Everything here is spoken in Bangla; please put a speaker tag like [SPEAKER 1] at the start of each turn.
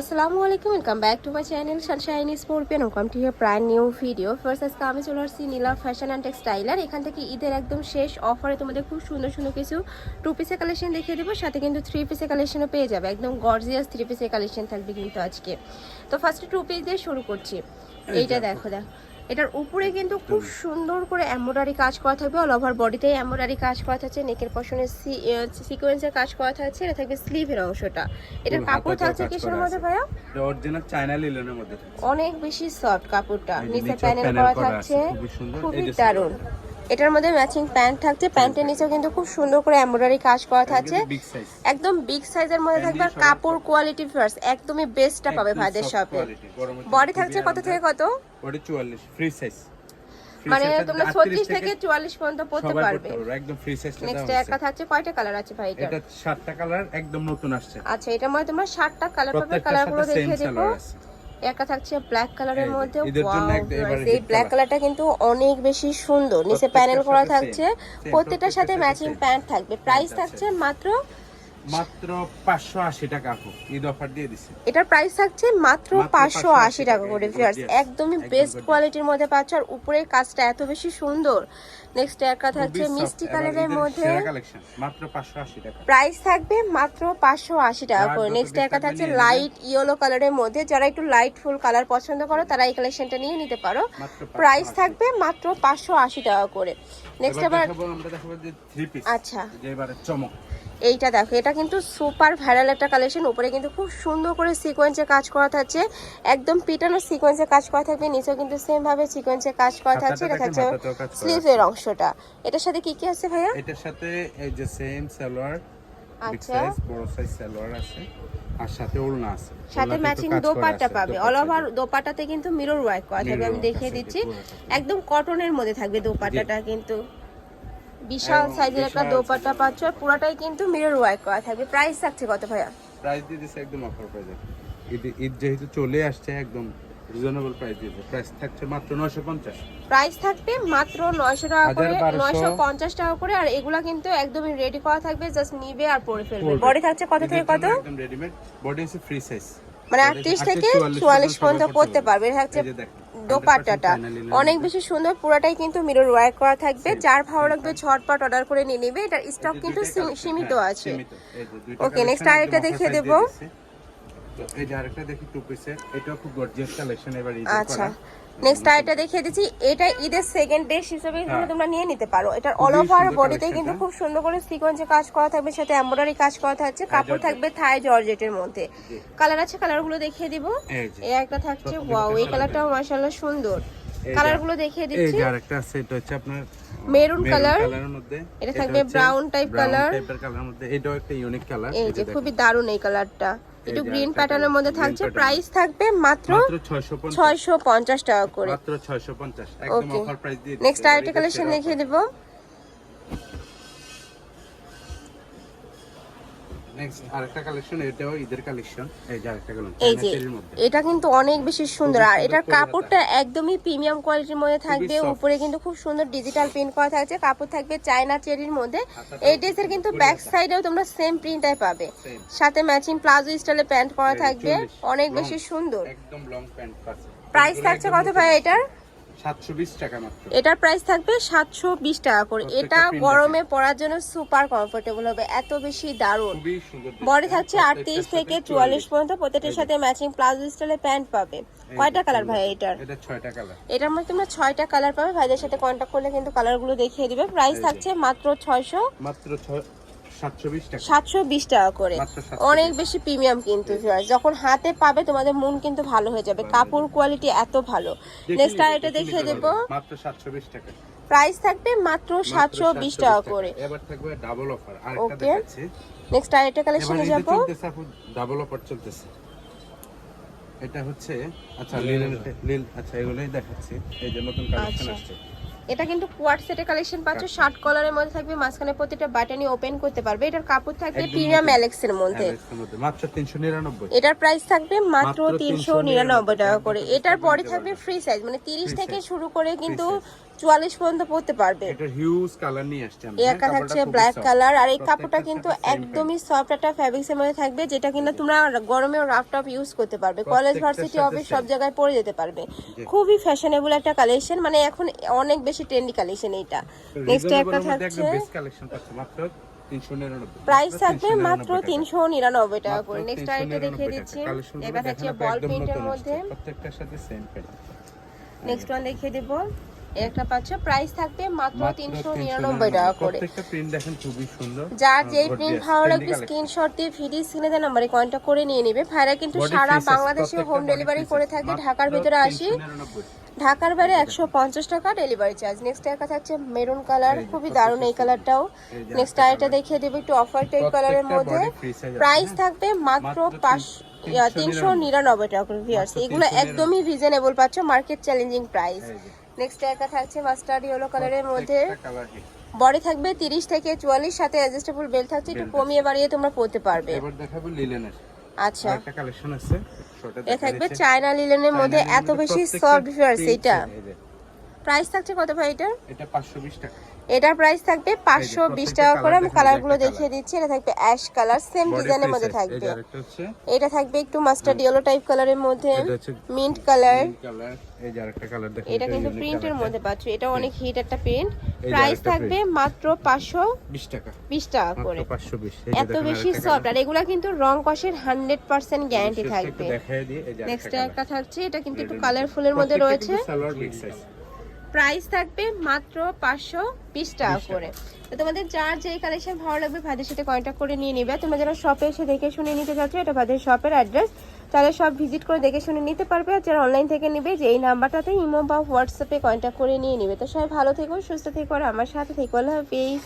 [SPEAKER 1] আসসালামু আলাইকুম welcome back to my channel sunshine স্পোর্পিয়ান welcome to ইয়ার প্রায় নিউ ভিডিও ফার্স্ট আজকে আমি চলে আসছি নীলা ফ্যাশন অ্যান্ড টেক্সটাইলার এখান থেকে ঈদের একদম শেষ অফারে তোমাদের খুব সুন্দর সুন্দর কিছু টু পিসের কালেকশন দেখিয়ে দেবো। সাথে কিন্তু থ্রি পিসের কালেকশনও পেয়ে যাবে। একদম গর্জিয়াস থ্রি পিসের কালেকশন থাকবে কিন্তু আজকে। তো ফার্স্টে টু পিস দিয়ে শুরু করছি। এইটা দেখো দেখো। এটার উপরে কিন্তু খুব সুন্দর করে এমব্রয়ডারি কাজ করা থাকবে অল ওভার বডিতে এমব্রয়ডারি কাজ করা থাকছে নেকের পশনে সিকোয়েন্সের কাজ করা থাকছে এটা থাকবে স্লিভের অংশটা। এটার কাপড় থাকছে কিসের মধ্যে। ভাইয়া?
[SPEAKER 2] অরিজিনাল চায়না লিলেনের মধ্যে
[SPEAKER 1] অনেক বেশি সফট কাপড়টা। নিচে প্যানেল করা থাকছে।
[SPEAKER 2] খুবই
[SPEAKER 1] দারুণ। এটার মধ্যে ম্যাচিং প্যান্ট থাকছে। প্যান্টের নিচেও কিন্তু খুব সুন্দর করে এমব্রয়ডারি কাজ করা থাকছে। একদম বিগ সাইজের মধ্যে থাকবে। আর কাপড় কোয়ালিটি ফার্স্ট একদমই বেস্টটা পাবে ভাইদের শপে বডি থাকছে কত থেকে কত?
[SPEAKER 2] বডি 44 ফ্রি সাইজ
[SPEAKER 1] মানে তোমরা ছত্রিশ থেকে চুয়াল্লিশ পর্যন্ত পড়তে পারবে।
[SPEAKER 2] একদম ফ্রি সাইজ
[SPEAKER 1] নেক্সট একটা থাকছে কয়টা কালার আছে ভাই এটা
[SPEAKER 2] এটা সাতটা কালার একদম নতুন আসছে।
[SPEAKER 1] আচ্ছা এটার মধ্যে তোমরা ষাটটা কালার পাবে। কালারগুলো
[SPEAKER 2] সাথে সেম
[SPEAKER 1] একটা থাকছে ব্ল্যাক কালারের মধ্যে এই ব্ল্যাক। কালারটা কিন্তু অনেক বেশি সুন্দর। নিচে প্যানেল করা থাকছে। প্রত্যেকটার সাথে ম্যাচিং প্যান্ট থাকবে। প্রাইস থাকছে মাত্র
[SPEAKER 2] মাত্র 580 টাকা ঈদ অফার দিয়ে দিছে।
[SPEAKER 1] এটার প্রাইস থাকছে মাত্র
[SPEAKER 2] মাত্র
[SPEAKER 1] পাঁচশো আশি
[SPEAKER 2] 580
[SPEAKER 1] টাকা করে ভিউয়ার্স একদমই বেস্ট কোয়ালিটির মধ্যে পাচ্ছ আর উপরের কাজটা এত বেশি সুন্দর। নেক্সট একটা থাকছে মিষ্টি কালারের মধ্যে
[SPEAKER 2] মাত্র 580 টাকা।
[SPEAKER 1] প্রাইস থাকবে মাত্র পাঁচশো আশি টাকা করে। নেক্সট একটা থাকছে লাইট ইয়েলো কালারের মধ্যে। যারা একটু লাইট ফুল কালার পছন্দ করো তারা এই কালেকশনটা নিয়ে নিতে পারো। প্রাইস থাকবে মাত্র পাঁচশো আশি টাকা করে। নেক্সট আবার
[SPEAKER 2] আমরা দেখাবো যে থ্রি পিস
[SPEAKER 1] আচ্ছা।
[SPEAKER 2] এবারে চমক।
[SPEAKER 1] এইটা দেখো এটা কিন্তু সুপার ভাইরাল একটা কালেকশন উপরে কিন্তু খুব সুন্দর করে সিকোয়েন্সে কাজ করা থাকছে। একদম পিটানো সিকোয়েন্সে কাজ করা থাকবে নিচেও কিন্তু সেম ভাবে সিকোয়েন্সে কাজ করা থাকছে। এটা থাকছে
[SPEAKER 2] হাতাতেও
[SPEAKER 1] স্লিভের অংশটা। এটার সাথে কি কি আছে ভাইয়া?
[SPEAKER 2] এটার সাথে এই যে সেম সালোয়ার
[SPEAKER 1] আচ্ছা।
[SPEAKER 2] সাইজ বড় সাইজ সালোয়ার আছে। আর সাথে ওড়না আছে।
[SPEAKER 1] সাথে ম্যাচিং দোপাট্টা পাবে। অল ওভার দোপাট্টাতে কিন্তু মিরর ওয়ার্ক করা থাকবে। আমি দেখিয়ে দিচ্ছি। একদম কটনের মধ্যে থাকবে দোপাট্টাটা কিন্তু। বিশাল সাইজের একটা দোপাট্টা পাচ্ছ আর পুরোটাই কিন্তু মিরর ওয়ার্ক করা থাকবে। প্রাইস থাকছে কত ভাইয়া?
[SPEAKER 2] প্রাইস দিয়ে দিছে একদম অফার প্রাইসে ঈদ ঈদ যেহেতু চলে আসছে একদম রিজনেবল প্রাইস দিয়েছে প্রাইস থাকছে মাত্র 950
[SPEAKER 1] প্রাইস থাকবে মাত্র নয়শো টাকা করে
[SPEAKER 2] হাজার বারোশো।
[SPEAKER 1] নয়শো পঞ্চাশ টাকা করে আর এগুলা কিন্তু একদমই রেডি করা থাকবে জাস্ট নিবে আর পরে ফেলবে। বডি থাকছে কত থেকে কত?
[SPEAKER 2] একদম রেডিমেড বডি আছে ফ্রি সাইজ
[SPEAKER 1] মানে আটত্রিশ থেকে চুয়াল্লিশ পর্যন্ত পড়তে পারবে। থাকছে দোপাট্টাটা। অনেক বেশি সুন্দর পুরোটাই কিন্তু মিরর ওয়ার্ক করা থাকবে। যার ভালো লাগবে ঝটপট অর্ডার করে নিয়ে নেবে। এটার স্টক কিন্তু সীমিত
[SPEAKER 2] হ্যাঁ,
[SPEAKER 1] আছে। ওকে নেক্সট আরেকটা দেখিয়ে দেবো।
[SPEAKER 2] এই যে আরেকটা দেখি টু পিসের এটাও খুব গর্জিয়াস কালেকশন এবার
[SPEAKER 1] আচ্ছা। নেক্সট আরেকটা দেখিয়ে দিচ্ছি। এটা ঈদের সেকেন্ড ডে হিসেবে
[SPEAKER 2] হ্যাঁ।
[SPEAKER 1] তোমরা নিয়ে নিতে পারো। এটার
[SPEAKER 2] খুবই
[SPEAKER 1] অল ওভার বডিতে কিন্তু খুব সুন্দর করে সিকোয়েন্সে কাজ করা থাকবে সাথে এমব্রয়ডারি কাজ করা থাকছে। কাপড় থাকবে থাই জর্জেটের মধ্যে। কালার আছে কালারগুলো দেখিয়ে দিব।
[SPEAKER 2] এই
[SPEAKER 1] একটা থাকছে ওয়াও এই কালারটাও মাশাআল্লাহ সুন্দর।
[SPEAKER 2] এই
[SPEAKER 1] কালারগুলো দেখিয়ে
[SPEAKER 2] এই
[SPEAKER 1] দিচ্ছি।
[SPEAKER 2] যে আরেকটা আছে এটা হচ্ছে আপনার
[SPEAKER 1] মেরুন কালার এটা থাকবে brown type color।
[SPEAKER 2] টাইপের কালার মধ্যে। এটাও একটা ইউনিক কালার
[SPEAKER 1] এই যে খুবই দারুণ এই কালারটা একটু গ্রিন প্যাটার্নের মধ্যে থাকছে। প্রাইস থাকবে মাত্র
[SPEAKER 2] মাত্র 650
[SPEAKER 1] ছয়শো পঞ্চাশ টাকা করে।
[SPEAKER 2] মাত্র 650 একদম অফার প্রাইস দিয়ে
[SPEAKER 1] নেক্সট আইটেম কালেকশন দেখিয়ে দেবো।
[SPEAKER 2] নেক্সট আরেকটা কালেকশন এটাও ঈদের কালেকশন এই যে আরেকটা কালেকশন
[SPEAKER 1] এই যে এটা কিন্তু অনেক বেশি সুন্দর। আর এটার কাপড়টা একদমই প্রিমিয়াম কোয়ালিটির মধ্যে থাকবে। উপরে কিন্তু খুব সুন্দর ডিজিটাল প্রিন্ট করা থাকছে। কাপড় থাকবে চায়না চেরির মধ্যে।
[SPEAKER 2] হাতাটা
[SPEAKER 1] এই ড্রেসের কিন্তু ব্যাক সাইডেও তোমরা সেম প্রিন্টটাই পাবে। সাথে ম্যাচিং প্লাজো স্টাইলে প্যান্ট করা থাকবে। অনেক বেশি সুন্দর।
[SPEAKER 2] একদম লং প্যান্ট
[SPEAKER 1] প্রাইস থাকছে কত ভাই এটার?
[SPEAKER 2] 720 টাকা মাত্র
[SPEAKER 1] এটার প্রাইস থাকবে সাতশো বিশ টাকা করে। এটা গরমে পরার জন্য সুপার কমফোর্টেবল হবে এত বেশি দারুণ। বডি থাকছে আটত্রিশ থেকে চুয়াল্লিশ পর্যন্ত প্রত্যেকটার সাথে ম্যাচিং প্লাজো স্টাইলের প্যান্ট পাবে। কয়টা কালার। ভাই এটার?
[SPEAKER 2] এটা 6টা কালার
[SPEAKER 1] এটার মধ্যে তোমরা ছয়টা কালার পাবে ভাইদের সাথে কন্ট্যাক্ট করলে কিন্তু কালারগুলো দেখিয়ে দিবে। প্রাইস থাকছে মাত্র ছয়শো
[SPEAKER 2] মাত্র 720 টাকা
[SPEAKER 1] সাতশো বিশ টাকা। করে। অনেক বেশি প্রিমিয়াম কিন্তু যখন হাতে পাবে তোমাদের মন কিন্তু ভালো হয়ে যাবে। কাপড় কোয়ালিটি এত ভালো। নেক্সট আর এটা
[SPEAKER 2] দেখে
[SPEAKER 1] দেখিয়ে দেবো।
[SPEAKER 2] মাত্র 720 টাকা।
[SPEAKER 1] প্রাইস থাকবে মাত্র সাতশো বিশ টাকা করে।
[SPEAKER 2] এবার থাকবে ডাবল অফার আরেকটা দেখাচ্ছি।
[SPEAKER 1] নেক্সট আর একটা কালেকশনে যাব।
[SPEAKER 2] ডাবল অফার চলতেছে। এটা হচ্ছে আচ্ছা লিল লিল আচ্ছা এগুলোই দেখাচ্ছি। এই যে নতুন কালেকশন
[SPEAKER 1] আচ্ছা।
[SPEAKER 2] আসছে।
[SPEAKER 1] এটা কিন্তু কোয়াড সেটের কালেকশন পাচ্ছ শার্ট কলারের মধ্যে থাকবে মাঝখানে প্রতিটা বাটনই ওপেন করতে পারবে। এটার কাপড় থাকবে প্রিমিয়াম। অ্যালেক্সের মধ্যে।
[SPEAKER 2] মাত্র 399
[SPEAKER 1] এটার প্রাইস থাকবে মাত্র
[SPEAKER 2] মাত্র
[SPEAKER 1] তিনশো
[SPEAKER 2] 399
[SPEAKER 1] নিরানব্বই টাকা করে। এটার
[SPEAKER 2] পরে
[SPEAKER 1] থাকবে ফ্রি সাইজ মানে তিরিশ
[SPEAKER 2] Free
[SPEAKER 1] থেকে শুরু করে কিন্তু চুয়াল্লিশ পর্যন্ত পড়তে পারবে।
[SPEAKER 2] এটা হিউজ কালার নিয়ে আসছে
[SPEAKER 1] এই একটা থাকছে ব্ল্যাক কালার আর এই কাপড়টা কিন্তু একদমই সফট একটা ফ্যাব্রিক্স এর মধ্যে থাকবে যেটা কিন্তু তোমরা গরমে রাফ টাফ ইউজ করতে পারবে। কলেজ ভার্সিটি অফিস সব জায়গায় পরে যেতে পারবে। খুবই ফ্যাশনেবল একটা কালেকশন মানে এখন অনেক বেশি ট্রেন্ডি কালেকশন এইটা। নেক্সট একটা থাকছে
[SPEAKER 2] একদম best collection পাচ্ছে, মাত্র 399
[SPEAKER 1] প্রাইস থাকবে মাত্র তিনশো নিরানব্বই টাকা। করে। নেক্সট আরেকটা
[SPEAKER 2] 399
[SPEAKER 1] দেখিয়ে দিচ্ছি। এটা থাকছে বল প্রিন্টের মধ্যে।
[SPEAKER 2] প্রত্যেকটার সাথে সেম
[SPEAKER 1] নেক্সট ওয়ান দেখিয়ে দেবো। একটা পাচ্ছ প্রাইস থাকবে মাত্র তিনশো
[SPEAKER 2] 399
[SPEAKER 1] নিরানব্বই টাকা করে।
[SPEAKER 2] প্রত্যেকটা প্রিন্ট দেখেন খুবই সুন্দর।
[SPEAKER 1] যার যেই প্রিন্ট ভালো লাগবে স্ক্রিনশট দিয়ে ভিডিও স্ক্রিনে দেওয়া নাম্বারে কন্ট্যাক্ট করে নিয়ে নেবে। ভাইরা কিন্তু সারা বাংলাদেশে হোম ডেলিভারি করে থাকে। ঢাকার ভিতরে আসি। ঢাকার বাইরে একশো পঞ্চাশ টাকা ডেলিভারি চার্জ নেক্সট একটা থাকছে মেরুন কালার খুবই দারুণ এই কালারটাও নেক্সট
[SPEAKER 2] আরেকটা
[SPEAKER 1] দেখিয়ে দেবো একটু অফার টাইপ কালারের মধ্যে। প্রাইস
[SPEAKER 2] হ্যাঁ?
[SPEAKER 1] থাকবে মাত্র
[SPEAKER 2] মাত্র
[SPEAKER 1] পাঁচ তিনশো নিরানব্বই। টাকা করে ভিয়ার্স এগুলো একদমই রিজনেবল পাচ্ছ মার্কেট চ্যালেঞ্জিং প্রাইস নেক্সট একটা থাকছে মাস্টার্ড ইয়েলো কালারের মধ্যে। বডি থাকবে তিরিশ থেকে চুয়াল্লিশ সাথে অ্যাডজাস্টেবল বেল্ট থাকছে একটু কমিয়ে বাড়িয়ে তোমরা পরতে পারবে।
[SPEAKER 2] এবার দেখাবো লিলেনের
[SPEAKER 1] আচ্ছা।
[SPEAKER 2] একটা কালেকশন আছে ছোট
[SPEAKER 1] এ থাকবে চায়না লিলেনের মধ্যে এত বেশি সফট ভিউয়ার্স এটা প্রাইস থাকছে কত ভাই এটা
[SPEAKER 2] এটা 520 টাকা।
[SPEAKER 1] এটার প্রাইস থাকবে পাঁচশো বিশ টাকা করে। আমি কালারগুলো
[SPEAKER 2] একটা
[SPEAKER 1] দেখিয়ে দিচ্ছি। এটা থাকবে অ্যাশ কালার সেম ডিজাইনের মধ্যে থাকবে। এটা থাকবে একটু মাস্টার্ড ইয়েলো টাইপ কালারের মধ্যে। মিন্ট কালার
[SPEAKER 2] কালার
[SPEAKER 1] এটা কিন্তু প্রিন্টের মধ্যে পাচ্ছ। এটা অনেক হিট একটা প্রিন্ট প্রাইস থাকবে মাত্র পাঁচশো
[SPEAKER 2] 20 টাকা।
[SPEAKER 1] বিশ টাকা করে।
[SPEAKER 2] 520 এই
[SPEAKER 1] এত বেশি সফট আর এগুলা কিন্তু রং কষের হান্ড্রেড পার্সেন্ট গ্যারান্টি থাকবে। নেক্সট একটা থাকছে। এটা কিন্তু একটু। কালারফুলের মধ্যে রয়েছে। প্রাইস থাকবে মাত্র পাঁচশো বিশ
[SPEAKER 2] টাকা
[SPEAKER 1] করে। তো তোমাদের যার যেই কালেকশন ভালো লাগবে ভাইদের সাথে কন্ট্যাক্ট করে নিয়ে নিবে। তোমরা যারা শপে এসে দেখে শুনে নিতে চাচ্ছ এটা ভাইদের শপের অ্যাড্রেস তাহলে সব ভিজিট করে দেখে শুনে নিতে পারবে আর যারা অনলাইন থেকে নিবে যে এই নাম্বারটাতে ইমো বা হোয়াটসঅ্যাপে কন্ট্যাক্ট করে নিয়ে নিবে। তো সবাই ভালো থেকো সুস্থ থেকো আর আমার সাথে থেকো। আল্লাহ হাফিজ।